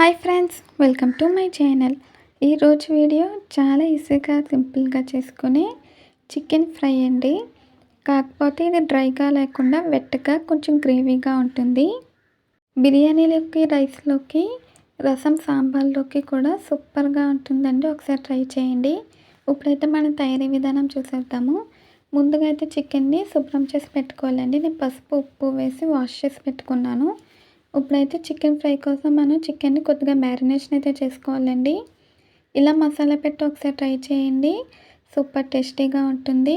Hi friends welcome to my channel. ఈరోజు video చాలా ఈజీగా సింపుల్గా చేసుకునే చికెన్ ఫ్రై అండి. కాకపోతే ఇది డ్రైగా లేకుండా వెట్టగా కొంచెం గ్రేవీగా ఉంటుంది. బిర్యానీలోకి రైస్లోకి రసం సాంబార్లోకి కూడా సూపర్గా ఉంటుందండి. ఒకసారి ట్రై చేయండి. ఇప్పుడైతే మనం తయారీ విధానం చూసేద్దాము. ముందుగా అయితే చికెన్ని శుభ్రం చేసి పెట్టుకోవాలండి. నేను పసుపు ఉప్పు వేసి వాష్ చేసి పెట్టుకున్నాను. ఇప్పుడైతే చికెన్ ఫ్రై కోసం మనం చికెన్ని కొద్దిగా మ్యారినేషన్ అయితే చేసుకోవాలండి. ఇలా మసాలా పెట్టి ఒకసారి ట్రై చేయండి. సూపర్ టేస్టీగా ఉంటుంది.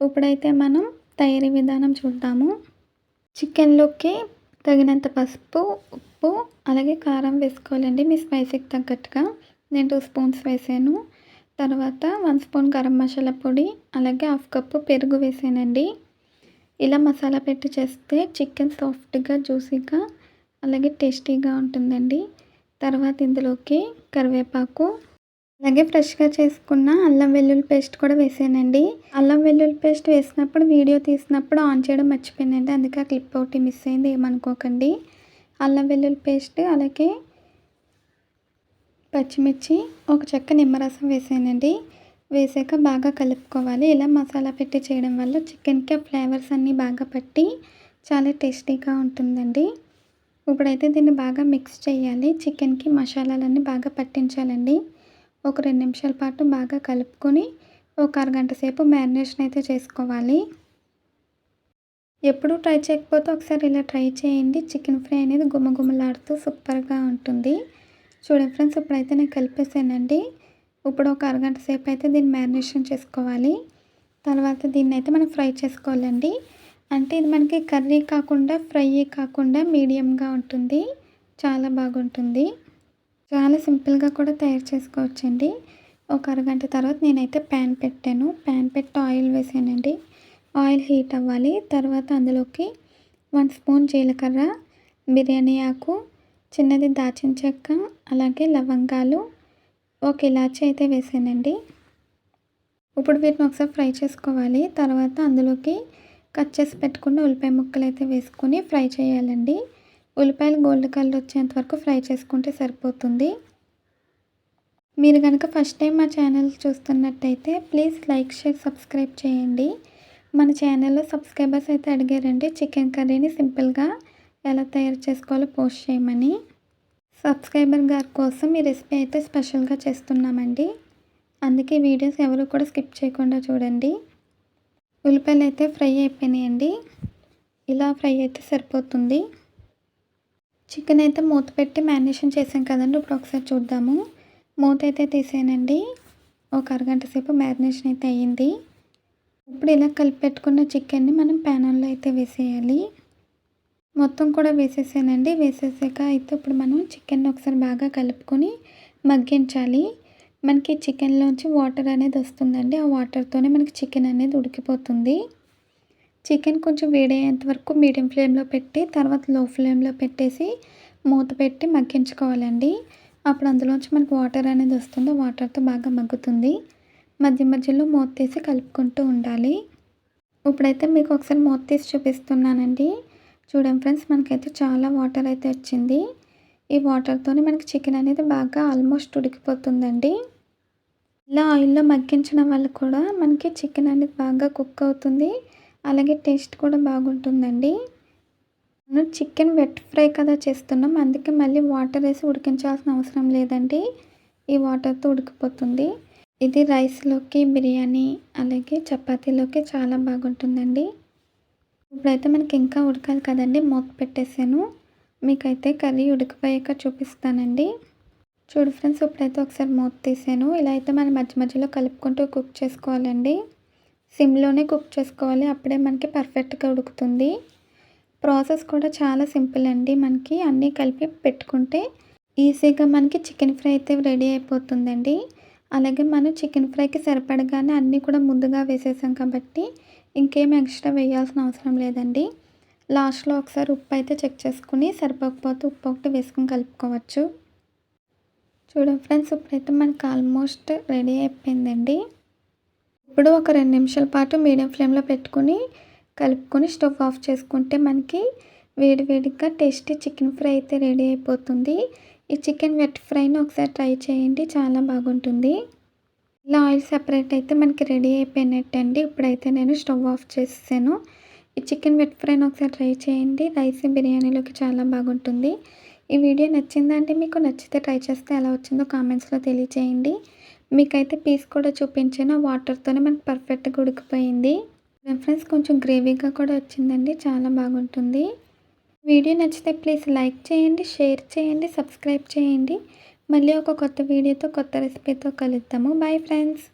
ఇప్పుడైతే మనం తయారీ విధానం చూద్దాము. చికెన్లోకి తగినంత పసుపు ఉప్పు అలాగే కారం వేసుకోవాలండి. మీ స్పైసీకి తగ్గట్టుగా నేను టూ స్పూన్స్ వేసాను. తర్వాత వన్ స్పూన్ గరం మసాలా పొడి అలాగే హాఫ్ కప్పు పెరుగు వేసానండి. ఇలా మసాలా పెట్టి చేస్తే చికెన్ సాఫ్ట్గా జ్యూసీగా అలాగే టేస్టీగా ఉంటుందండి. తర్వాత ఇందులోకి కరివేపాకు అలాగే ఫ్రెష్గా చేసుకున్న అల్లం వెల్లుల్లి పేస్ట్ కూడా వేసానండి. అల్లం వెల్లుల్లి పేస్ట్ వేసినప్పుడు వీడియో తీసినప్పుడు ఆన్ చేయడం మర్చిపోయిందండి అందుకే ఆ క్లిప్ ఒకటి మిస్ అయింది ఏమనుకోకండి. అల్లం వెల్లుల్లి పేస్ట్ అలాగే పచ్చిమిర్చి ఒక చెక్క నిమ్మరసం వేసానండి. వేసాక బాగా కలుపుకోవాలి. ఇలా మసాలా పెట్టి చేయడం వల్ల చికెన్కి ఫ్లేవర్స్ అన్నీ బాగా పట్టి చాలా టేస్టీగా ఉంటుందండి. ఇప్పుడైతే దీన్ని బాగా మిక్స్ చేయాలి. చికెన్కి మసాలాలన్నీ బాగా పట్టించాలండి. ఒక రెండు నిమిషాల పాటు బాగా కలుపుకొని ఒక అరగంట సేపు మ్యారినేషన్ అయితే చేసుకోవాలి. ఎప్పుడు ట్రై చేయకపోతే ఒకసారి ఇలా ట్రై చేయండి. చికెన్ ఫ్రై అనేది గుమ్మగుమ్మలాడుతూ సూపర్గా ఉంటుంది. చూడండి ఫ్రెండ్స్ ఇప్పుడైతే నేను కలిపేసానండి. ఇప్పుడు ఒక అరగంట సేపు అయితే దీన్ని మ్యారినేషన్ చేసుకోవాలి. తర్వాత దీన్ని అయితే మనం ఫ్రై చేసుకోవాలండి. అంటే ఇది మనకి కర్రీ కాకుండా ఫ్రై కాకుండా మీడియంగా ఉంటుంది. చాలా బాగుంటుంది. చాలా సింపుల్గా కూడా తయారు చేసుకోవచ్చండి. ఒక అరగంట తర్వాత నేనైతే ప్యాన్ పెట్టాను. ప్యాన్ పెట్టి ఆయిల్ వేసానండి. ఆయిల్ హీట్ అవ్వాలి. తర్వాత అందులోకి వన్ స్పూన్ జీలకర్ర బిర్యానీ ఆకు చిన్నది దాచిన చెక్క అలాగే లవంగాలు ఒక ఇలాచి అయితే వేసానండి. ఇప్పుడు వీటిని ఒకసారి ఫ్రై చేసుకోవాలి. తర్వాత అందులోకి కట్ చేసి పెట్టుకున్న ఉల్లిపాయ ముక్కలు అయితే వేసుకొని ఫ్రై చేయాలండి. ఉల్లిపాయలు గోల్డ్ కలర్ వచ్చేంత వరకు ఫ్రై చేసుకుంటే సరిపోతుంది. మీరు కనుక ఫస్ట్ టైం మా ఛానల్ చూస్తున్నట్టయితే ప్లీజ్ లైక్ షేర్ సబ్స్క్రైబ్ చేయండి. మన ఛానల్లో సబ్స్క్రైబర్స్ అయితే అడిగారండి చికెన్ కర్రీని సింపుల్గా ఎలా తయారు చేసుకోవాలో పోస్ట్ చేయమని. సబ్స్క్రైబర్ గారి కోసం ఈ రెసిపీ అయితే స్పెషల్గా చేస్తున్నామండి. అందుకే వీడియోస్ ఎవరు కూడా స్కిప్ చేయకుండా చూడండి. ఉల్లిపాయలు అయితే ఫ్రై అయిపోయినాయండి. ఇలా ఫ్రై అయితే సరిపోతుంది. చికెన్ అయితే మూత పెట్టి మ్యారినేషన్ చేసాం కదండి. ఇప్పుడు ఒకసారి చూద్దాము. మూత అయితే తీసానండి ఒక అరగంట సేపు మ్యారినేషన్ అయితే అయ్యింది. ఇప్పుడు ఇలా కలిపి పెట్టుకున్న చికెన్ని మనం ప్యానల్లో అయితే వేసేయాలి. మొత్తం కూడా వేసేసానండి. వేసేసాక అయితే ఇప్పుడు మనం చికెన్ ఒకసారి బాగా కలుపుకొని మగ్గించాలి. మనకి చికెన్లోంచి వాటర్ అనేది వస్తుందండి. ఆ వాటర్తోనే మనకి చికెన్ అనేది ఉడికిపోతుంది. చికెన్ కొంచెం వేడయ్యేంత వరకు మీడియం ఫ్లేమ్లో పెట్టి తర్వాత లో ఫ్లేమ్లో పెట్టేసి మూత పెట్టి మగ్గించుకోవాలండి. అప్పుడు అందులోంచి మనకు వాటర్ అనేది వస్తుంది. వాటర్తో బాగా మగ్గుతుంది. మధ్య మధ్యలో మూత తీసి కలుపుకుంటూ ఉండాలి. ఇప్పుడైతే మీకు ఒకసారి మూత తీసి చూపిస్తున్నానండి. చూడండి ఫ్రెండ్స్ మనకైతే చాలా వాటర్ అయితే వచ్చింది. ఈ వాటర్తోనే మనకి చికెన్ అనేది బాగా ఆల్మోస్ట్ ఉడికిపోతుందండి. ఇలా ఆయిల్లో మగ్గించడం వల్ల కూడా మనకి చికెన్ అనేది బాగా కుక్ అవుతుంది. అలాగే టేస్ట్ కూడా బాగుంటుందండి. మనం చికెన్ వెట్ ఫ్రై కదా చేస్తున్నాం. అందుకే మళ్ళీ వాటర్ వేసి ఉడికించాల్సిన అవసరం లేదండి. ఈ వాటర్తో ఉడికిపోతుంది. ఇది రైస్లోకి బిర్యానీ అలాగే చపాతీలోకి చాలా బాగుంటుందండి. ఇప్పుడైతే మనకి ఇంకా ఉడకాలి కదండి. మూత పెట్టేసాను. మీకైతే కర్రీ ఉడికిపోయాక చూపిస్తానండి. చూడు ఫ్రెండ్స్ ఇప్పుడైతే ఒకసారి మూత తీసాను. ఇలా అయితే మనం మధ్య మధ్యలో కలుపుకుంటూ కుక్ చేసుకోవాలండి. సిమ్లోనే కుక్ చేసుకోవాలి. అప్పుడే మనకి పర్ఫెక్ట్గా ఉడుకుతుంది. ప్రాసెస్ కూడా చాలా సింపుల్ అండి. మనకి అన్నీ కలిపి పెట్టుకుంటే ఈజీగా మనకి చికెన్ ఫ్రై అయితే రెడీ అయిపోతుందండి. అలాగే మనం చికెన్ ఫ్రైకి సరిపడగానే అన్నీ కూడా ముందుగా వేసేసాం కాబట్టి ఇంకేం ఎక్స్ట్రా వేయాల్సిన అవసరం లేదండి. లాస్ట్లో ఒకసారి ఉప్పు అయితే చెక్ చేసుకుని సరిపోకపోతే ఉప్పు ఒకటి వేసుకుని కలుపుకోవచ్చు. చూడండి ఫ్రెండ్స్ ఇప్పుడైతే మనకు ఆల్మోస్ట్ రెడీ అయిపోయిందండి. ఇప్పుడు ఒక రెండు నిమిషాల పాటు మీడియం ఫ్లేమ్లో పెట్టుకుని కలుపుకొని స్టవ్ ఆఫ్ చేసుకుంటే మనకి వేడివేడిగా టేస్టీ చికెన్ ఫ్రై అయితే రెడీ అయిపోతుంది. ఈ చికెన్ వెట్ ఫ్రైని ఒకసారి ట్రై చేయండి చాలా బాగుంటుంది. ఇలా ఆయిల్ సపరేట్ అయితే మనకి రెడీ అయిపోయినట్టండి. ఇప్పుడైతే నేను స్టవ్ ఆఫ్ చేసాను ఈ చికెన్ వెట్ ఫ్రైని ఒకసారి ట్రై చేయండి. రైస్ బిర్యానీలోకి చాలా బాగుంటుంది. ఈ వీడియో నచ్చిందంటే మీకు నచ్చితే ట్రై చేస్తే ఎలా వచ్చిందో కామెంట్స్లో తెలియచేయండి. మీకైతే పీస్ కూడా చూపించాను. వాటర్తోనే మనకు పర్ఫెక్ట్గా ఉడికిపోయింది. ఫ్రెండ్స్ కొంచెం గ్రేవీగా కూడా వచ్చిందండి. చాలా బాగుంటుంది. వీడియో నచ్చితే ప్లీజ్ లైక్ చేయండి షేర్ చేయండి సబ్స్క్రైబ్ చేయండి. మళ్ళీ ఒక కొత్త వీడియోతో కొత్త రెసిపీతో కలుద్దాము. Bye friends.